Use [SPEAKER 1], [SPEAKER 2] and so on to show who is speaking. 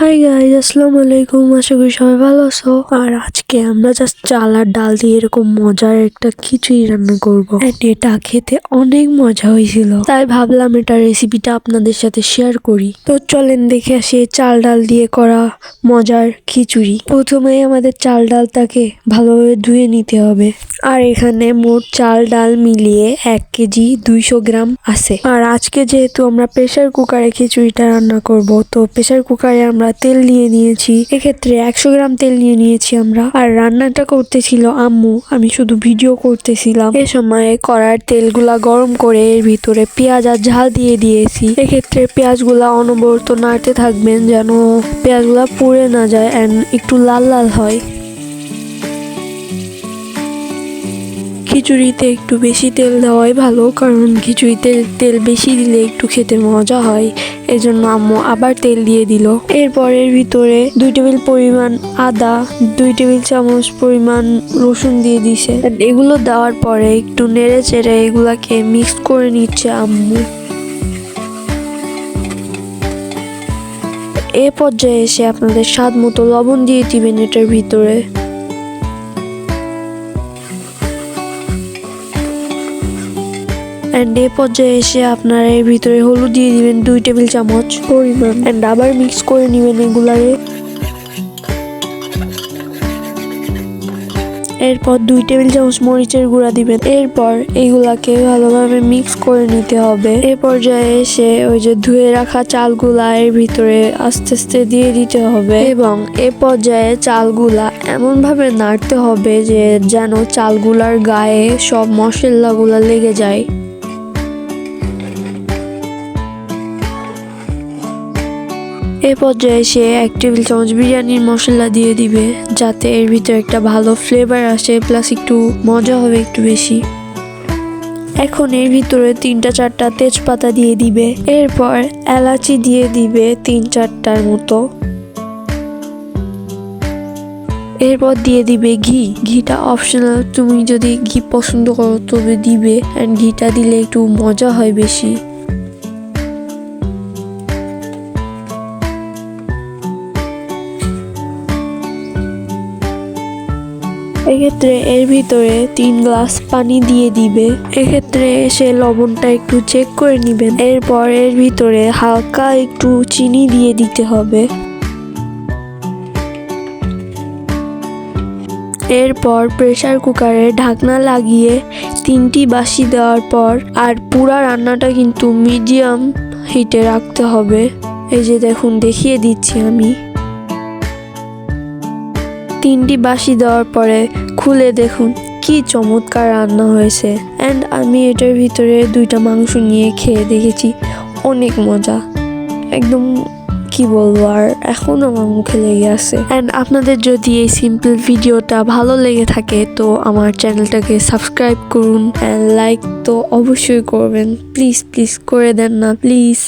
[SPEAKER 1] Hi guys আসসালামু আলাইকুম আশা করি সবাই ভালো আছো। আর আজকে আমরা জাস্ট চাল আর ডাল দিয়ে এরকম মজার একটা খিচুড়ি রান্না করব। এটা খেতে অনেক মজা হয়েছিল। তাই ভাবলাম এটা রেসিপিটা আপনাদের সাথে শেয়ার করি। তো চলেন দেখে আসি চাল ডাল দিয়ে করা মজার খিচুড়ি। প্রথমে আমাদের চাল ডালটাকে ভালোভাবে ধুয়ে নিতে হবে। আর এখানে মোট চাল ডাল মিলিয়ে এক কেজি দুইশো গ্রাম আছে। আর আজকে যেহেতু আমরা প্রেসার কুকারে খিচুড়িটা রান্না করব, তো প্রেসার কুকারে আমরা তেল নিয়ে নিয়েছি। এক্ষেত্রে একশো গ্রাম তেল নিয়ে নিয়েছি আমরা। আর রান্নাটা করতেছিল আম্মু। আমি শুধু ভিডিও করতেছিলাম। এ সময় কড়ার তেলগুলা গরম করে এর ভিতরে পেঁয়াজ আর ঝাল দিয়ে দিয়েছি। এক্ষেত্রে পেঁয়াজগুলা অনবরত নাড়তে থাকবেন যেন পেঁয়াজগুলা পুড়ে না যায় অ্যান্ড একটু লাল লাল হয়। খিচুড়িতে একটু বেশি তেল দেওয়াই ভালো, কারণ খিচুড়িতে তেল বেশি দিলে একটু খেতে মজা হয়। এজন্য আম্মু আবার তেল দিয়ে দিল। এরপর এর ভিতরে দুই টেবিল পরিমাণ আদা, দুই টেবিল চামচ পরিমাণ রসুন দিয়ে দিছে। এগুলো দেওয়ার পরে একটু নেড়ে চেড়ে এগুলাকে মিক্স করে নিচ্ছে আম্মু। এ পর্যায়ে এসে আপনাদের স্বাদ মতো লবণ দিয়ে দিবেন এটার ভিতরে। অ্যান্ড এ পর্যায়ে এসে আপনারা এর ভিতরে হলুদ দিয়ে দিবেন দুই টেবিল চামচ পরিমাণ। অ্যান্ড আবার মিক্স করে নেবেন এগুলারে। এরপর দুই টেবিল চামচ মরিচের গুঁড়া দিবেন। এরপর এইগুলাকে ভালোভাবে মিক্স করে নিতে হবে। এ পর্যায়ে এসে ওই যে ধুয়ে রাখা চালগুলা এর ভিতরে আস্তে আস্তে দিয়ে দিতে হবে। এবং এ পর্যায়ে চালগুলা এমনভাবে নাড়তে হবে যে যেন চালগুলার গায়ে সব মশলাগুলা লেগে যায়। এ পর্যায়ে সে এক টেবিল চামচ বিরিয়ানির মশলা দিয়ে দিবে, যাতে এর ভিতরে একটা ভালো ফ্লেভার আসে প্লাস একটু মজা হবে একটু বেশি। এখন এর ভিতরে তিনটা চারটা তেজপাতা দিয়ে দিবে, এরপর এলাচি দিয়ে দিবে তিন চারটার মতো। এরপর দিয়ে দিবে ঘি। ঘিটা অপশনাল তুমি যদি ঘি পছন্দ করো তবে দিবে অ্যান্ড ঘিটা দিলে একটু মজা হয় বেশি। এক্ষেত্রে এর ভিতরে তিন গ্লাস পানি দিয়ে দিবে। এক্ষেত্রে এসে লবণটা একটু চেক করে নিবেন। এরপর এর ভিতরে হালকা একটু চিনি দিয়ে দিতে হবে। এরপর প্রেশার কুকারে ঢাকনা লাগিয়ে তিনটি বাসি দেওয়ার পর আর পুরা রান্নাটা কিন্তু মিডিয়াম হিটে রাখতে হবে। এই যে দেখুন, দেখিয়ে দিচ্ছি আমি। তিনটি বাসি দেওয়ার পরে খুলে দেখুন, কি চমৎকার রান্না হয়েছে। অ্যান্ড আমি এটার ভিতরে দুইটা মাংস নিয়ে খেয়ে দেখেছি, অনেক মজা। একদম, কি বলব আর এখনও আমার মুখে লেগে আছে। অ্যান্ড আপনাদের যদি এই সিম্পল ভিডিওটা ভালো লেগে থাকে, তো আমার চ্যানেলটাকে সাবস্ক্রাইব করুন। অ্যান্ড লাইক তো অবশ্যই করবেন। প্লিজ প্লিজ করে দেন না প্লিজ